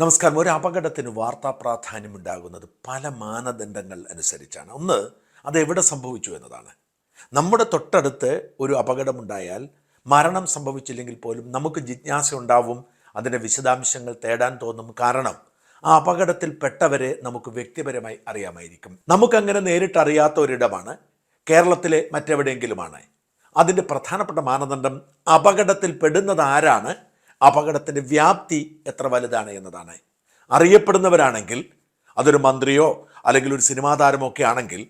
നമസ്കാരം. ഒരു അപകടത്തിന് വാർത്താ പ്രാധാന്യം ഉണ്ടാകുന്നത് പല മാനദണ്ഡങ്ങൾ അനുസരിച്ചാണ്. ഒന്ന് അത് എവിടെ സംഭവിച്ചു എന്നതാണ്. നമ്മുടെ തൊട്ടടുത്ത് ഒരു അപകടമുണ്ടായാൽ മരണം സംഭവിച്ചില്ലെങ്കിൽ പോലും നമുക്ക് ജിജ്ഞാസ ഉണ്ടാവും അതിന്റെ വിശദാംശങ്ങൾ തേടാൻ തോന്നും കാരണം ആ അപകടത്തിൽ പെട്ടവരെ നമുക്ക് വ്യക്തിപരമായി അറിയാമായിരിക്കും. നമുക്കങ്ങനെ നേരിട്ടറിയാത്ത ഒരിടമാണ് കേരളത്തിലെ മറ്റെവിടെയെങ്കിലുമാണ്. അതിന്റെ പ്രധാനപ്പെട്ട മാനദണ്ഡം അപകടത്തിൽ പെടുന്നത് ആരാണ് അപകടത്തിന്റെ വ്യാപ്തി എത്ര വലുതാണ് എന്നതാണ്. അറിയപ്പെടുന്നവരാണെങ്കിൽ അതൊരു മന്ത്രിയോ അല്ലെങ്കിൽ ഒരു സിനിമാ താരമോ ഒക്കെ ആണെങ്കിൽ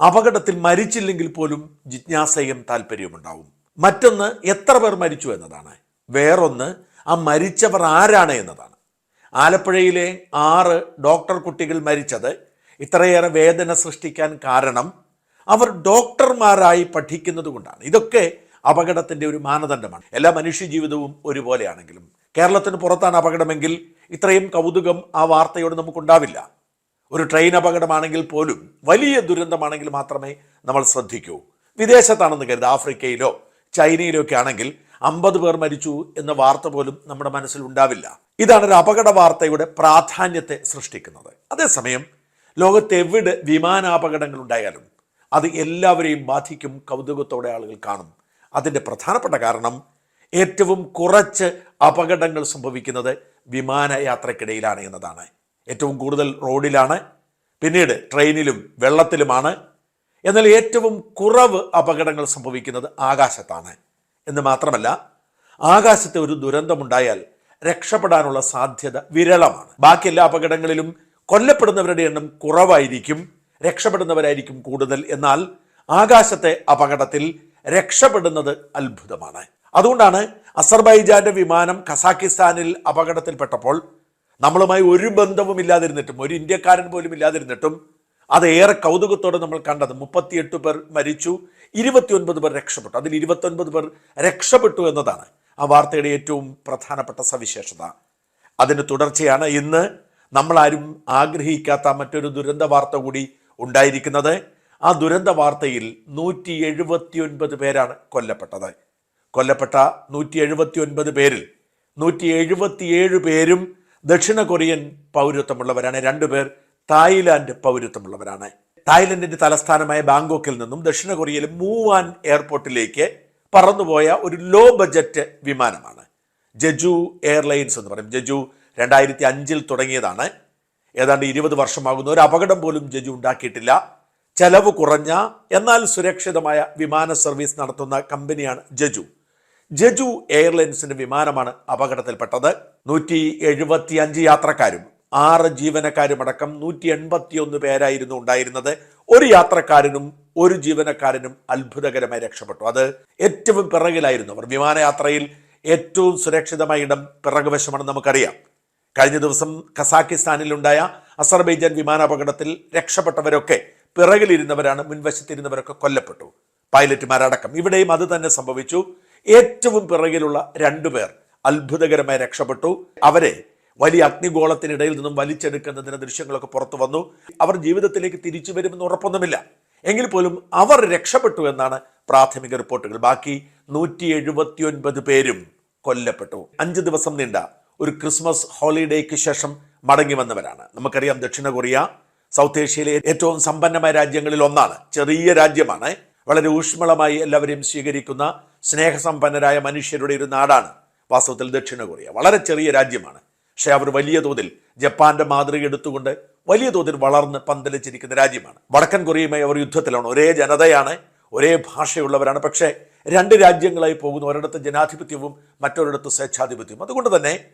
അപകടത്തിൽ മരിച്ചില്ലെങ്കിൽ പോലും ജിജ്ഞാസയും താല്പര്യവും ഉണ്ടാവും. മറ്റൊന്ന് എത്ര പേർ മരിച്ചു എന്നതാണ്. വേറൊന്ന് ആ മരിച്ചവർ ആരാണ് എന്നതാണ്. ആലപ്പുഴയിലെ ആറ് ഡോക്ടർ കുട്ടികൾ മരിച്ചത് ഇത്രയേറെ വേദന സൃഷ്ടിക്കാൻ കാരണം അവർ ഡോക്ടർമാരായി പഠിക്കുന്നത് കൊണ്ടാണ് ഇതൊക്കെ അപകടത്തിന്റെ ഒരു മാനദണ്ഡമാണ്. എല്ലാ മനുഷ്യജീവിതവും ഒരുപോലെയാണെങ്കിലും കേരളത്തിന് പുറത്താണ് അപകടമെങ്കിൽ ഇത്രയും കൗതുകം ആ വാർത്തയോട് നമുക്കുണ്ടാവില്ല. ഒരു ട്രെയിൻ അപകടമാണെങ്കിൽ പോലും വലിയ ദുരന്തമാണെങ്കിൽ മാത്രമേ നമ്മൾ ശ്രദ്ധിക്കൂ. വിദേശത്താണെന്ന് കരുത് ആഫ്രിക്കയിലോ ചൈനയിലോ ഒക്കെ ആണെങ്കിൽ അമ്പത് പേർ മരിച്ചു എന്ന വാർത്ത പോലും നമ്മുടെ മനസ്സിൽ ഉണ്ടാവില്ല. ഇതാണ് ഒരു അപകട വാർത്തയുടെ പ്രാധാന്യത്തെ സൃഷ്ടിക്കുന്നത്. അതേസമയം ലോകത്ത് എവിടെ വിമാനാപകടങ്ങൾ ഉണ്ടായാലും അത് എല്ലാവരെയും ബാധിക്കും കൗതുകത്തോടെ ആളുകൾ കാണും. അതിന്റെ പ്രധാനപ്പെട്ട കാരണം ഏറ്റവും കുറച്ച് അപകടങ്ങൾ സംഭവിക്കുന്നത് വിമാനയാത്രക്കിടയിലാണ് എന്നതാണ്. ഏറ്റവും കൂടുതൽ റോഡിലാണ് പിന്നീട് ട്രെയിനിലും വെള്ളത്തിലുമാണ്. എന്നാൽ ഏറ്റവും കുറവ് അപകടങ്ങൾ സംഭവിക്കുന്നത് ആകാശത്താണ്. എന്ന് മാത്രമല്ല ആകാശത്തെ ഒരു ദുരന്തമുണ്ടായാൽ രക്ഷപ്പെടാനുള്ള സാധ്യത വിരളമാണ്. ബാക്കി എല്ലാ അപകടങ്ങളിലും കൊല്ലപ്പെടുന്നവരുടെ എണ്ണം കുറവായിരിക്കും രക്ഷപ്പെടുന്നവരായിരിക്കും കൂടുതൽ. എന്നാൽ ആകാശത്തെ അപകടത്തിൽ രക്ഷപ്പെടുന്നത് അത്ഭുതമാണ്. അതുകൊണ്ടാണ് അസർബൈജാന്റെ വിമാനം കസാക്കിസ്ഥാനിൽ അപകടത്തിൽപ്പെട്ടപ്പോൾ നമ്മളുമായി ഒരു ബന്ധവും ഇല്ലാതിരുന്നിട്ടും ഒരു ഇന്ത്യക്കാരൻ പോലും ഇല്ലാതിരുന്നിട്ടും അത് ഏറെ കൗതുകത്തോടെ നമ്മൾ കണ്ടത്. മുപ്പത്തിയെട്ട് പേർ മരിച്ചു ഇരുപത്തിയൊൻപത് പേർ രക്ഷപ്പെട്ടു. അതിൽ ഇരുപത്തൊൻപത് പേർ രക്ഷപ്പെട്ടു എന്നതാണ് ആ വാർത്തയുടെ ഏറ്റവും പ്രധാനപ്പെട്ട സവിശേഷത. അതിന് തുടർച്ചയാണ് ഇന്ന് നമ്മളാരും ആഗ്രഹിക്കാത്ത മറ്റൊരു ദുരന്ത വാർത്ത കൂടി ഉണ്ടായിരിക്കുന്നത്. ആ ദുരന്ത വാർത്തയിൽ നൂറ്റി എഴുപത്തിയൊൻപത് പേരാണ് കൊല്ലപ്പെട്ടത്. കൊല്ലപ്പെട്ട നൂറ്റി എഴുപത്തി ഒൻപത് പേരിൽ നൂറ്റി എഴുപത്തിയേഴ് പേരും ദക്ഷിണ കൊറിയൻ പൗരത്വമുള്ളവരാണ്. രണ്ടു പേർ തായ്ലാന്റ് പൗരത്വമുള്ളവരാണ്. തായ്ലൻഡിന്റെ തലസ്ഥാനമായ ബാങ്കോക്കിൽ നിന്നും ദക്ഷിണ കൊറിയയിലെ മൂവാൻ എയർപോർട്ടിലേക്ക് പറന്നുപോയ ഒരു ലോ ബജറ്റ് വിമാനമാണ്. ജജു എയർലൈൻസ് എന്ന് പറയും. ജജു രണ്ടായിരത്തി അഞ്ചിൽ തുടങ്ങിയതാണ്. ഏതാണ്ട് ഇരുപത് വർഷമാകുന്ന ഒരു അപകടം പോലും ജജു ഉണ്ടാക്കിയിട്ടില്ല. ചെലവ് കുറഞ്ഞ എന്നാൽ സുരക്ഷിതമായ വിമാന സർവീസ് നടത്തുന്ന കമ്പനിയാണ് ജജു. ജജു എയർലൈൻസിന്റെ വിമാനമാണ് അപകടത്തിൽപ്പെട്ടത്. നൂറ്റി എഴുപത്തി അഞ്ച് യാത്രക്കാരും ആറ് ജീവനക്കാരുമടക്കം നൂറ്റി എൺപത്തിയൊന്ന് പേരായിരുന്നു ഉണ്ടായിരുന്നത്. ഒരു യാത്രക്കാരനും ഒരു ജീവനക്കാരനും അത്ഭുതകരമായി രക്ഷപ്പെട്ടു. അത് ഏറ്റവും പിറകിലായിരുന്നു. അവർ വിമാനയാത്രയിൽ ഏറ്റവും സുരക്ഷിതമായ ഇടം പിറകുവശമാണെന്ന് നമുക്കറിയാം. കഴിഞ്ഞ ദിവസം കസാക്കിസ്ഥാനിലുണ്ടായ അസർബൈജാൻ വിമാനാപകടത്തിൽ രക്ഷപ്പെട്ടവരൊക്കെ പിറകിലിരുന്നവരാണ് മുൻവശത്തിരുന്നവരൊക്കെ കൊല്ലപ്പെട്ടു. പൈലറ്റുമാരടക്കം. ഇവിടെയും അത് തന്നെ സംഭവിച്ചു. ഏറ്റവും പിറകിലുള്ള രണ്ടുപേർ അത്ഭുതകരമായി രക്ഷപ്പെട്ടു. അവരെ വലിയ അഗ്നിഗോളത്തിനിടയിൽ നിന്നും വലിച്ചെടുക്കുന്നതിന് ദൃശ്യങ്ങളൊക്കെ പുറത്തു വന്നു. അവർ ജീവിതത്തിലേക്ക് തിരിച്ചു വരുമെന്ന് ഉറപ്പൊന്നുമില്ല. എങ്കിൽ പോലും അവർ രക്ഷപ്പെട്ടു എന്നാണ് പ്രാഥമിക റിപ്പോർട്ടുകൾ. ബാക്കി നൂറ്റി എഴുപത്തിയൊൻപത് പേരും കൊല്ലപ്പെട്ടു. അഞ്ച് ദിവസം നീണ്ട ഒരു ക്രിസ്മസ് ഹോളിഡേക്ക് ശേഷം മടങ്ങി വന്നവരാണ്. നമുക്കറിയാം ദക്ഷിണ കൊറിയ സൗത്ത് ഏഷ്യയിലെ ഏറ്റവും സമ്പന്നമായ രാജ്യങ്ങളിൽ ഒന്നാണ്. ചെറിയ രാജ്യമാണ്. വളരെ ഊഷ്മളമായി എല്ലാവരെയും സ്വീകരിക്കുന്ന സ്നേഹസമ്പന്നരായ മനുഷ്യരുടെ ഒരു നാടാണ് വാസ്തവത്തിൽ ദക്ഷിണ കൊറിയ. വളരെ ചെറിയ രാജ്യമാണ്. പക്ഷേ അവർ വലിയ തോതിൽ ജപ്പാന്റെ മാതൃക എടുത്തുകൊണ്ട് വലിയ തോതിൽ വളർന്ന് പന്തലിച്ചിരിക്കുന്ന രാജ്യമാണ്. വടക്കൻ കൊറിയയുമായി അവർ യുദ്ധത്തിലാണ്. ഒരേ ജനതയാണ് ഒരേ ഭാഷയുള്ളവരാണ്. പക്ഷേ രണ്ട് രാജ്യങ്ങളായി പോകുന്ന. ഒരിടത്ത് ജനാധിപത്യവും മറ്റൊരിടത്ത് സ്വേച്ഛാധിപത്യവും. അതുകൊണ്ട് തന്നെ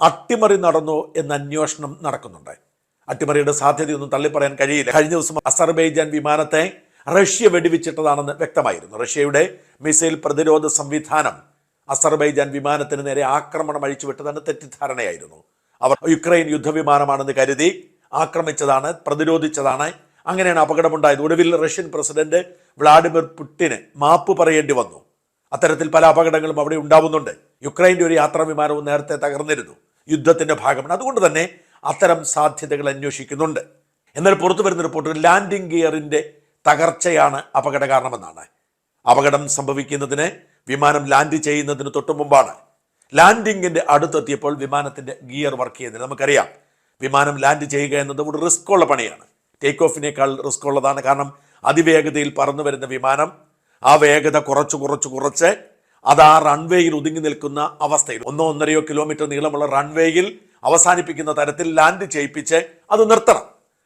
അട്ടിമറി നടന്നോ എന്ന അന്വേഷണം നടക്കുന്നുണ്ട്. അട്ടിമറിയുടെ സാധ്യതയൊന്നും തള്ളിപ്പറയാൻ കഴിയില്ല. കഴിഞ്ഞ ദിവസം അസർബൈജാൻ വിമാനത്തെ റഷ്യ വെടിവെച്ചിട്ടതാണെന്ന് വ്യക്തമായിരുന്നു. റഷ്യയുടെ മിസൈൽ പ്രതിരോധ സംവിധാനം അസർബൈജാൻ വിമാനത്തിന് നേരെ ആക്രമണം അഴിച്ചുവിട്ടതാണ് തെറ്റിദ്ധാരണയായിരുന്നു. അവർ യുക്രൈൻ യുദ്ധവിമാനമാണെന്ന് കരുതി ആക്രമിച്ചതാണ് പ്രതിരോധിച്ചതാണ്. അങ്ങനെയാണ് അപകടമുണ്ടായത്. ഒടുവിൽ റഷ്യൻ പ്രസിഡന്റ് വ്ളാഡിമിർ പുട്ടിന് മാപ്പ് പറയേണ്ടി വന്നു. അത്തരത്തിൽ പല അപകടങ്ങളും അവിടെ ഉണ്ടാവുന്നുണ്ട്. യുക്രൈന്റെ ഒരു യാത്രാ വിമാനവും നേരത്തെ തകർന്നിരുന്നു. യുദ്ധത്തിന്റെ ഭാഗമാണ്. അതുകൊണ്ട് തന്നെ അത്തരം സാധ്യതകൾ അന്വേഷിക്കുന്നുണ്ട്. എന്നാൽ പുറത്തു വരുന്ന റിപ്പോർട്ടുകൾ ലാൻഡിംഗ് ഗിയറിന്റെ തകർച്ചയാണ് അപകട കാരണമെന്നാണ് അപകടം സംഭവിക്കുന്നതിന് വിമാനം ലാൻഡ് ചെയ്യുന്നതിന് തൊട്ടു മുമ്പാണ്. ലാൻഡിങ്ങിന്റെ അടുത്തെത്തിയപ്പോൾ വിമാനത്തിന്റെ ഗിയർ വർക്ക് ചെയ്യുന്നില്ല നമുക്കറിയാം. വിമാനം ലാൻഡ് ചെയ്യുക എന്നത് ഒരു റിസ്ക് ഉള്ള പണിയാണ്. ടേക്ക് ഓഫിനേക്കാൾ റിസ്ക് ഉള്ളതാണ് കാരണം അതിവേഗതയിൽ പറന്നു വരുന്ന വിമാനം ആ വേഗത കുറച്ച് കുറച്ച് കുറച്ച് അത് ആ റൺവേയിൽ ഒതുങ്ങി നിൽക്കുന്ന അവസ്ഥയിൽ ഒന്നോ ഒന്നരയോ കിലോമീറ്റർ നീളമുള്ള റൺവേയിൽ അവസാനിപ്പിക്കുന്ന തരത്തിൽ ലാൻഡ് ചെയ്യിപ്പിച്ച് അത് നിർത്തണം.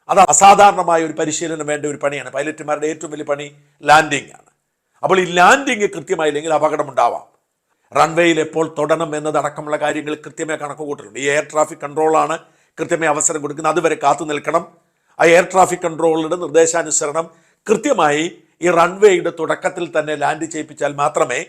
അത് അസാധാരണമായ ഒരു പരിശീലനം വേണ്ട ഒരു പണിയാണ്. പൈലറ്റുമാരുടെ ഏറ്റവും വലിയ പണി ലാൻഡിംഗ് ആണ്. അപ്പോൾ ഈ ലാൻഡിംഗ് കൃത്യമായില്ലെങ്കിൽ അപകടമുണ്ടാവാം. റൺവേയിൽ എപ്പോൾ തൊടണം എന്നതടക്കമുള്ള കാര്യങ്ങൾ കൃത്യമായി കണക്ക് കൂട്ടിട്ടുണ്ട് ഈ എയർ ട്രാഫിക് കൺട്രോളാണ് കൃത്യമായി അവസരം കൊടുക്കുന്നത്. അതുവരെ കാത്തു നിൽക്കണം. ആ എയർ ട്രാഫിക് കൺട്രോളിന്റെ നിർദ്ദേശാനുസരണം കൃത്യമായി ഈ റൺവേയുടെ തുടക്കത്തിൽ തന്നെ ലാൻഡ് ചെയ്യിപ്പിച്ചാൽ മാത്രമേ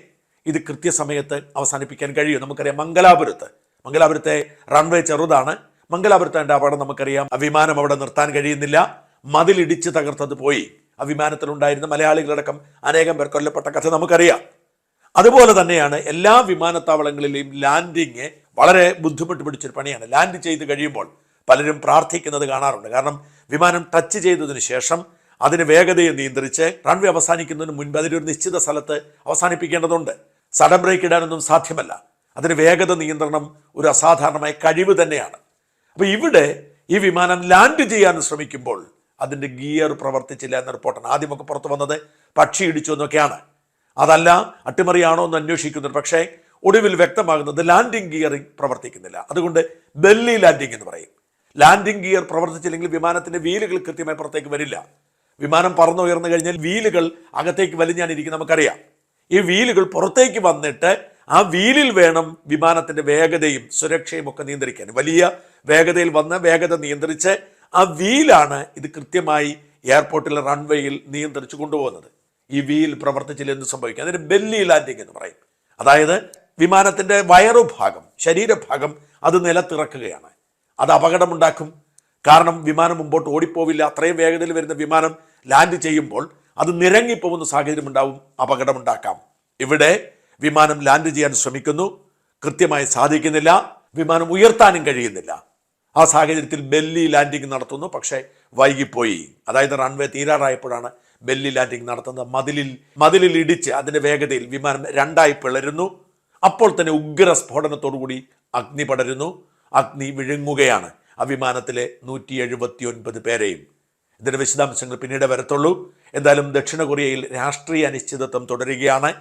ഇത് കൃത്യസമയത്ത് അവസാനിപ്പിക്കാൻ കഴിയൂ. നമുക്കറിയാം മംഗലാപുരത്ത് മംഗലാപുരത്തെ റൺവേ ചെറുതാണ്. മംഗലാപുരത്തെ അപകടം നമുക്കറിയാം. വിമാനം അവിടെ നിർത്താൻ കഴിയുന്നില്ല. മതിലിടിച്ച് തകർത്തത് പോയി. ആ വിമാനത്തിലുണ്ടായിരുന്ന മലയാളികളടക്കം അനേകം പേർ കൊല്ലപ്പെട്ട കഥ നമുക്കറിയാം. അതുപോലെ തന്നെയാണ് എല്ലാ വിമാനത്താവളങ്ങളിലെയും ലാൻഡിങ് വളരെ ബുദ്ധിമുട്ട് പിടിച്ചൊരു പണിയാണ്. ലാൻഡ് ചെയ്ത് കഴിയുമ്പോൾ പലരും പ്രാർത്ഥിക്കുന്നത് കാണാറുണ്ട്. കാരണം വിമാനം ടച്ച് ചെയ്തതിന് ശേഷം അതിന് വേഗതയെ നിയന്ത്രിച്ച് റൺവേ അവസാനിക്കുന്നതിന് മുൻപ് അതിനൊരു നിശ്ചിത സ്ഥലത്ത് അവസാനിപ്പിക്കേണ്ടതുണ്ട്. സഡൻ ബ്രേക്ക് ഇടാനൊന്നും സാധ്യമല്ല. അതിന് വേഗത നിയന്ത്രണം ഒരു അസാധാരണമായ കഴിവ് തന്നെയാണ്. അപ്പോൾ ഇവിടെ ഈ വിമാനം ലാൻഡ് ചെയ്യാൻ ശ്രമിക്കുമ്പോൾ അതിന്റെ ഗിയർ പ്രവർത്തിച്ചില്ല എന്ന റിപ്പോർട്ടാണ് ആദ്യമൊക്കെ പുറത്തു വന്നത്. പക്ഷി ഇടിച്ചു എന്നൊക്കെയാണ്. അതല്ല അട്ടിമറിയാണോ എന്ന് അന്വേഷിക്കുന്നത് പക്ഷേ ഒടുവിൽ വ്യക്തമാകുന്നത് ലാൻഡിംഗ് ഗിയറിംഗ് പ്രവർത്തിക്കുന്നില്ല. അതുകൊണ്ട് ബെല്ലി ലാൻഡിംഗ് എന്ന് പറയും. ലാൻഡിംഗ് ഗിയർ പ്രവർത്തിച്ചില്ലെങ്കിൽ വിമാനത്തിന്റെ വീലുകൾ കൃത്യമായി പുറത്തേക്ക് വരില്ല. വിമാനം പറന്നുയർന്നു കഴിഞ്ഞാൽ വീലുകൾ അകത്തേക്ക് വലിഞ്ഞാണിരിക്കും നമുക്കറിയാം. ഈ വീലുകൾ പുറത്തേക്ക് വന്നിട്ട് ആ വീലിൽ വേണം വിമാനത്തിന്റെ വേഗതയും സുരക്ഷയും ഒക്കെ നിയന്ത്രിക്കാൻ. വലിയ വേഗതയിൽ വന്ന് വേഗത നിയന്ത്രിച്ച് ആ വീലാണ് ഇത് കൃത്യമായി എയർപോർട്ടിലെ റൺവേയിൽ നിയന്ത്രിച്ചു കൊണ്ടുപോകുന്നത്. ഈ വീൽ പ്രവർത്തിച്ചില്ല എന്ന് സംഭവിക്കും. അതിന് ബെല്ലി ലാൻഡിംഗ് എന്ന് പറയും. അതായത് വിമാനത്തിന്റെ വയറുഭാഗം ശരീരഭാഗം അത് നിലത്തിറക്കുകയാണ്. അത് അപകടമുണ്ടാക്കും. കാരണം വിമാനം മുമ്പോട്ട് ഓടിപ്പോവില്ല. അത്രയും വേഗതയിൽ വരുന്ന വിമാനം ലാൻഡ് ചെയ്യുമ്പോൾ അത് നിരങ്ങിപ്പോകുന്ന സാഹചര്യം ഉണ്ടാവും അപകടമുണ്ടാക്കാം. ഇവിടെ വിമാനം ലാൻഡ് ചെയ്യാൻ ശ്രമിക്കുന്നു. കൃത്യമായി സാധിക്കുന്നില്ല. വിമാനം ഉയർത്താനും കഴിയുന്നില്ല. ആ സാഹചര്യത്തിൽ ബെല്ലി ലാൻഡിംഗ് നടത്തുന്നു പക്ഷേ വൈകിപ്പോയി. അതായത് റൺവേ തീരാറായപ്പോഴാണ് ബെല്ലി ലാൻഡിംഗ് നടത്തുന്നത്. മതിലിൽ മതിലിൽ ഇടിച്ച് അതിന്റെ വേഗതയിൽ വിമാനം രണ്ടായി പിളരുന്നു. അപ്പോൾ തന്നെ ഉഗ്ര സ്ഫോടനത്തോടുകൂടി അഗ്നി പടരുന്നു. അഗ്നി വിഴുങ്ങുകയാണ് ആ വിമാനത്തിലെ നൂറ്റി എഴുപത്തി ഒൻപത് പേരെയും. ഇതിന്റെ വിശദാംശങ്ങൾ പിന്നീട് വരത്തുള്ളൂ. എന്തായാലും ദക്ഷിണ കൊറിയയിൽ രാഷ്ട്രീയ അനിശ്ചിതത്വം തുടരുകയാണ്.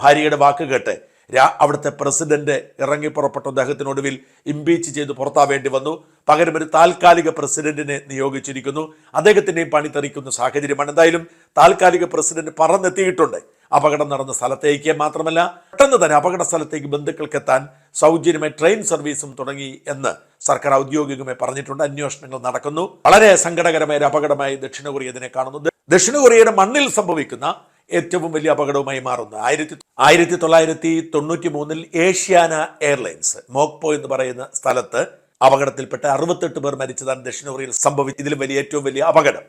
ഭാര്യയുടെ വാക്ക് കേട്ട് രാ അവിടുത്തെ പ്രസിഡന്റ് ഇറങ്ങി പുറപ്പെട്ട. അദ്ദേഹത്തിനൊടുവിൽ ഇംപീച്ച് ചെയ്ത് പുറത്താവേണ്ടി വന്നു. പകരം ഒരു താൽക്കാലിക പ്രസിഡന്റിനെ നിയോഗിച്ചിരിക്കുന്നു. അദ്ദേഹത്തിന്റെയും പണി തെറിക്കുന്ന സാഹചര്യമാണ്. എന്തായാലും താൽക്കാലിക പ്രസിഡന്റ് പറന്നെത്തിയിട്ടുണ്ട്. അപകടം നടന്ന സ്ഥലത്തേക്ക് മാത്രമല്ല പെട്ടെന്ന് തന്നെ അപകട സ്ഥലത്തേക്ക് ബന്ധുക്കൾക്ക് എത്താൻ സൗജന്യമായി ട്രെയിൻ സർവീസും തുടങ്ങി എന്ന് സർക്കാർ ഔദ്യോഗികമായി പറഞ്ഞിട്ടുണ്ട്. അന്വേഷണങ്ങൾ നടക്കുന്നു. വളരെ സങ്കടകരമായ ഒരു അപകടമായി ദക്ഷിണ കൊറിയ ഇതിനെ കാണുന്നു. ദക്ഷിണ കൊറിയയുടെ മണ്ണിൽ സംഭവിക്കുന്ന ഏറ്റവും വലിയ അപകടവുമായി മാറുന്നത്. ആയിരത്തി ആയിരത്തി തൊള്ളായിരത്തി തൊണ്ണൂറ്റി മൂന്നിൽ ഏഷ്യാന എയർലൈൻസ് മോക്പോ എന്ന് പറയുന്ന സ്ഥലത്ത് അപകടത്തിൽപ്പെട്ട അറുപത്തെട്ട് പേർ മരിച്ചതാണ് ദക്ഷിണ കൊറിയയിൽ സംഭവിച്ചത് ഇതിലും വലിയ ഏറ്റവും വലിയ അപകടം.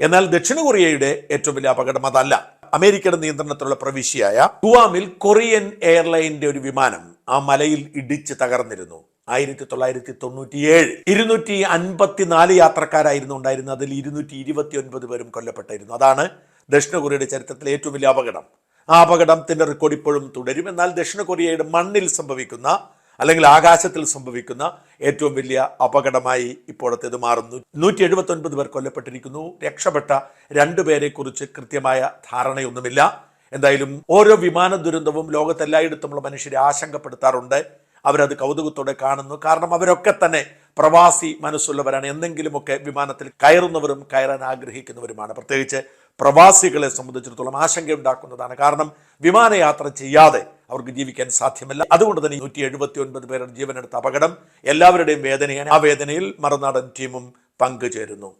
എന്നാൽ ദക്ഷിണ കൊറിയയുടെ ഏറ്റവും വലിയ അപകടം അതല്ല. അമേരിക്കയുടെ നിയന്ത്രണത്തിലുള്ള പ്രവിശ്യയായ ഗുവാമിൽ കൊറിയൻ എയർലൈനിന്റെ ഒരു വിമാനം ആ മലയിൽ ഇടിച്ച് തകർന്നിരുന്നു. ആയിരത്തി തൊള്ളായിരത്തി തൊണ്ണൂറ്റിയേഴ് ഇരുന്നൂറ്റി അൻപത്തിനാല് യാത്രക്കാരായിരുന്നു ഉണ്ടായിരുന്നത്. അതിൽ ഇരുന്നൂറ്റി ഇരുപത്തി ഒൻപത് പേരും കൊല്ലപ്പെട്ടായിരുന്നു അതാണ് ദക്ഷിണ കൊറിയയുടെ ചരിത്രത്തിലെ ഏറ്റവും വലിയ അപകടം. ആ അപകടത്തിന്റെ റെക്കോർഡ് ഇപ്പോഴും തുടരും. എന്നാൽ ദക്ഷിണ കൊറിയയുടെ മണ്ണിൽ സംഭവിക്കുന്ന അല്ലെങ്കിൽ ആകാശത്തിൽ സംഭവിക്കുന്ന ഏറ്റവും വലിയ അപകടമായി ഇപ്പോഴത്തേത് മാറുന്നു. നൂറ്റി എഴുപത്തി ഒൻപത് പേർ കൊല്ലപ്പെട്ടിരിക്കുന്നു. രക്ഷപ്പെട്ട രണ്ടുപേരെ കുറിച്ച് കൃത്യമായ ധാരണയൊന്നുമില്ല. എന്തായാലും ഓരോ വിമാന ദുരന്തവും ലോകത്തെല്ലായിടത്തുമുള്ള മനുഷ്യരെ ആശങ്കപ്പെടുത്താറുണ്ട്. അവരത് കൗതുകത്തോടെ കാണുന്നു. കാരണം അവരൊക്കെ തന്നെ പ്രവാസി മനസ്സുള്ളവരാണ്. എന്തെങ്കിലുമൊക്കെ വിമാനത്തിൽ കയറുന്നവരും കയറാൻ ആഗ്രഹിക്കുന്നവരുമാണ്. പ്രത്യേകിച്ച് പ്രവാസികളെ സംബന്ധിച്ചിടത്തോളം ആശങ്കയുണ്ടാക്കുന്നതാണ് കാരണം വിമാനയാത്ര ചെയ്യാതെ അവർക്ക് ജീവിക്കാൻ സാധ്യമല്ല. അതുകൊണ്ട് തന്നെ നൂറ്റി എഴുപത്തി ഒൻപത് പേരുടെ ജീവനെടുത്ത അപകടം എല്ലാവരുടെയും വേദനയാണ്. ആ വേദനയിൽ മറുനാടൻ ടീമും പങ്കുചേരുന്നു.